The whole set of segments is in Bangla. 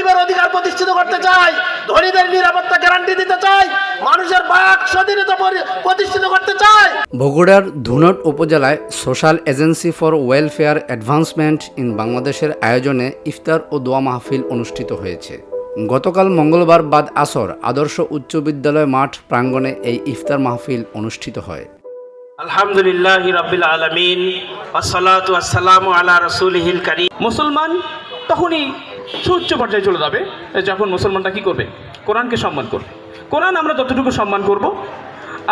গরিবের অধিকার প্রতিষ্ঠিত করতে চাই ধনীদের নিরাপত্তা গ্যারান্টি দিতে চাই মানুষের বাক স্বাধীনতা প্রতিষ্ঠিত করতে চাই। বগুড়ার ধুনট উপজেলায় social agency for welfare advancement in বাংলাদেশের আয়োজনে ইফতার ও দোয়া মাহফিল অনুষ্ঠিত হয়েছে। গতকাল মঙ্গলবার বাদ আসর আদর্শ উচ্চ বিদ্যালয় মাঠ প্রাঙ্গণে এই ইফতার মাহফিল অনুষ্ঠিত হয়। আলহামদুলিল্লাহ রবিল আলমিন আসসালাতু আসসালামু আলা রসুলহিল করিম। মুসলমান তখনই সুউচ্চ পর্যায়ে চলে যাবে, যখন মুসলমানরা কী করবে? কোরআনকে সম্মান করবে। কোরআন আমরা যতটুকু সম্মান করব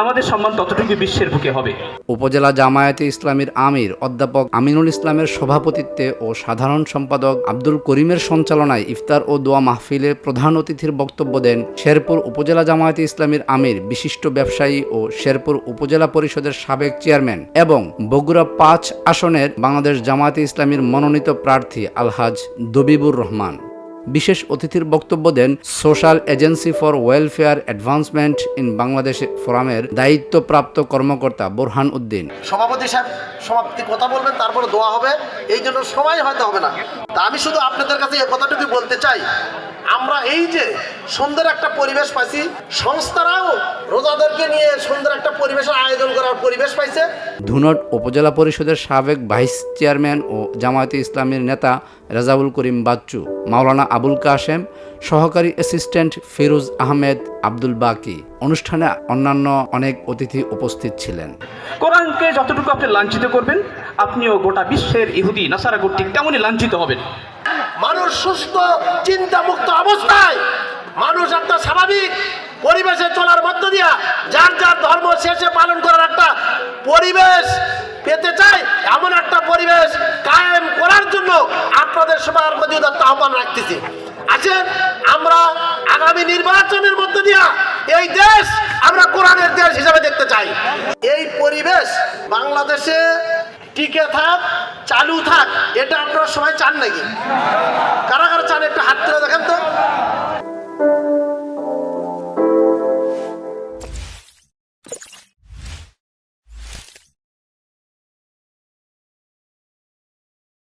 আমাদের সম্মান ততটুকু বিশ্বের বুকে হবে। উপজেলা জামায়াতে ইসলামীর আমির অধ্যাপক আমিনুল ইসলামের সভাপতিত্বে ও সাধারণ সম্পাদক আব্দুল করিমের সঞ্চালনায় ইফতার ও দোয়া মাহফিলে প্রধান অতিথির বক্তব্য দেন শেরপুর উপজেলা জামায়াতে ইসলামীর আমির, বিশিষ্ট ব্যবসায়ী ও শেরপুর উপজেলা পরিষদের সাবেক চেয়ারম্যান এবং বগুড়া পাঁচ আসনের বাংলাদেশ জামায়াতে ইসলামীর মনোনীত প্রার্থী আলহাজ দবিবুর রহমান। বিশেষ অতিথির বক্তব্য দেন social agency for welfare advancement in Bangladesh ফোরামের দায়িত্বপ্রাপ্ত কর্মকর্তা বোরহান উদ্দিন। সভাপতি সাহেব সমাপ্তি কথা বলবেন, তারপরে দোয়া হবে। এই জন্য সময় হয়তো হবে না। তা আমি শুধু আপনাদের কাছে এই কথাটুকু বলতে চাই। আমরা এই যে সুন্দর একটা পরিবেশ পাইছি, সংস্থারাও রোজাদেরকে নিয়ে সুন্দর একটা পরিবেশের আয়োজন করার পরিবেশ পাইছে? ধুনট উপজেলা পরিষদের সাবেক ভাইস চেয়ারম্যান ও জামায়াতে ইসলামের নেতা রেজাউল করিম বাচ্চু মাওলানা আবুল কাশেম সহকারী অ্যাসিস্ট্যান্ট ফিরোজ আহমেদ আব্দুল বাকি। অনুষ্ঠানে অন্যান্য অনেক অতিথি উপস্থিত ছিলেন। কোরআনকে যতটুকু আপনি লাঞ্ছিত করবেন আপনিও গোটা বিশ্বের ইহুদি নাসারা কর্তৃক তেমনই লাঞ্ছিত হবেন। মানুষ সুস্থ চিন্তামুক্ত অবস্থায়। মানুষ একটা স্বাভাবিক পরিবেশে চলার মধ্য দিয়া যার যার ধর্ম শেষে পালন পরিবেশ পেতে চাই এমন একটা পরিবেশ কায়েম করার জন্য আপনাদের সবার প্রতি আহ্বান রাখতেছি। আছেন আমরা আগামী নির্বাচনের মধ্য দিয়া এই দেশ আমরা কোরআনের দেশ হিসাবে দেখতে চাই। এই পরিবেশ বাংলাদেশে টিকে থাক, চালু থাক, এটা আপনারা সবাই চান নাকি?